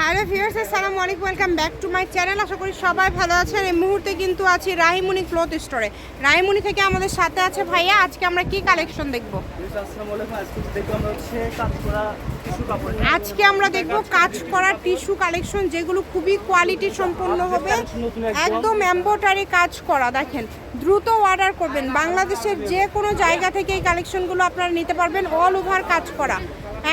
Hello viewers আসসালামু আলাইকুম। Welcome back to my channel আশা করি সবাই ভালো আছেন। এই মুহূর্তে কিন্তু আছি রাহিমুনি ক্লথ স্টোরে। রাহিমুনি থেকে আমাদের সাথে আছে ভাইয়া। আজকে আমরা কি কালেকশন দেখব? আজকে আমরা দেখব কাজ করা টিস্যু কালেকশন যেগুলো খুবই কোয়ালিটি সম্পন্ন হবে। একদম। এম্বোটারি কাজ করা দেখেন। দ্রুত অর্ডার করবেন। বাংলাদেশের যে কোনো জায়গা থেকে এই কালেকশনগুলো আপনারা নিতে পারবেন। অল ওভার কাজ করা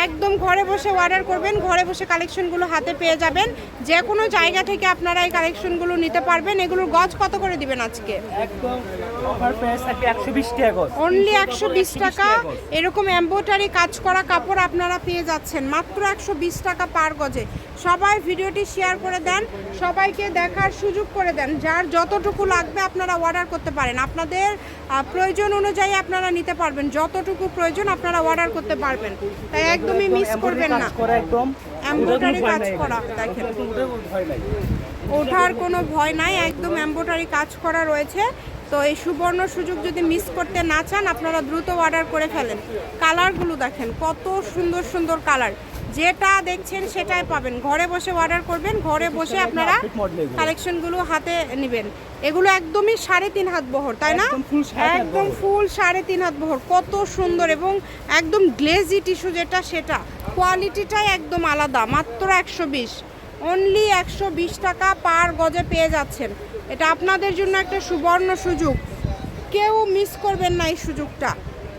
একদম ঘরে বসে অর্ডার করবেন ঘরে বসে কালেকশনগুলো হাতে পেয়ে যাবেন। যে কোনো জায়গা থেকে আপনারা এই কালেকশনগুলো নিতে পারবেন। এগুলোর গজ কত করে দিবেন আজকে? একদম অনলি একশো বিশ টাকা এরকম এম্বোটারি কাজ করা কাপড় আপনারা পেয়ে যাচ্ছেন। মাত্র একশো বিশ টাকা পার গজে। সবাই ভিডিওটি শেয়ার করে দেন। সবাইকে দেখার সুযোগ করে দেন। যার যতটুকু লাগবে আপনারা অর্ডার করতে পারেন। আপনাদের প্রয়োজন অনুযায়ী আপনারা নিতে পারবেন। যতটুকু প্রয়োজন আপনারা অর্ডার করতে পারবেন। তাই একদমই মিস করবেন না। একদম। ভয় কাজ করা, দেখেন। ওঠার কোনো ভয় নাই। একদম এমব্রয়ডারি কাজ করা রয়েছে। তো এই সুবর্ণ সুযোগ যদি মিস করতে না চান আপনারা দ্রুত অর্ডার করে ফেলেন। কালারগুলো দেখেন কত সুন্দর সুন্দর কালার যেটা দেখছেন সেটাই পাবেন। ঘরে বসে অর্ডার করবেন ঘরে বসে আপনারা কালেকশনগুলো হাতে নেবেন। এগুলো একদমই সাড়ে তিন হাত বহর তাই না? একদম। ফুল সাড়ে তিন হাত বহর। কত সুন্দর এবং একদম গ্লেজি টিস্যু যেটা সেটা। কোয়ালিটিটাই একদম আলাদা মাত্র একশো বিশ। অনলি একশো বিশ টাকা পার গজে পেয়ে যাচ্ছেন। এটা আপনাদের জন্য একটা সুবর্ণ সুযোগ। কেউ মিস করবেন না এই সুযোগটা।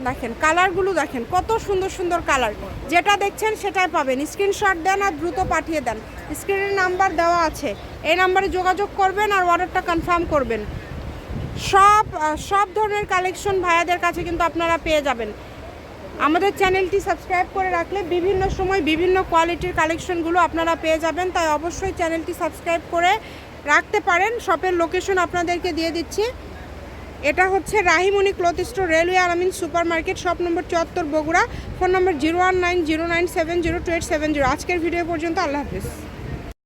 দেখেন, কালারগুলো দেখেন, কত সুন্দর সুন্দর কালার। যেটা দেখছেন সেটাই পাবেন। স্ক্রিনশট দেন আর দ্রুত পাঠিয়ে দেন। স্ক্রিনের নাম্বার দেওয়া আছে। এই নাম্বারে যোগাযোগ করবেন আর অর্ডারটা কনফার্ম করবেন। সব সব ধরনের কালেকশন ভাইয়াদের কাছে কিন্তু আপনারা পেয়ে যাবেন। আমাদের চ্যানেলটি সাবস্ক্রাইব করে রাখলে বিভিন্ন সময় বিভিন্ন কোয়ালিটির কালেকশনগুলো আপনারা পেয়ে যাবেন। তাই অবশ্যই চ্যানেলটি সাবস্ক্রাইব করে রাখতে পারেন। শপের লোকেশন আপনাদেরকে দিয়ে দিচ্ছি। এটা হচ্ছে Rahimoni cloth store, railway Alamin super market shop number চুয়াত্তর Bogura, phone number zero one nine zero nine seven zero two eight seven zero. আজকের ভিডিও পর্যন্ত, আল্লাহ হাফিজ।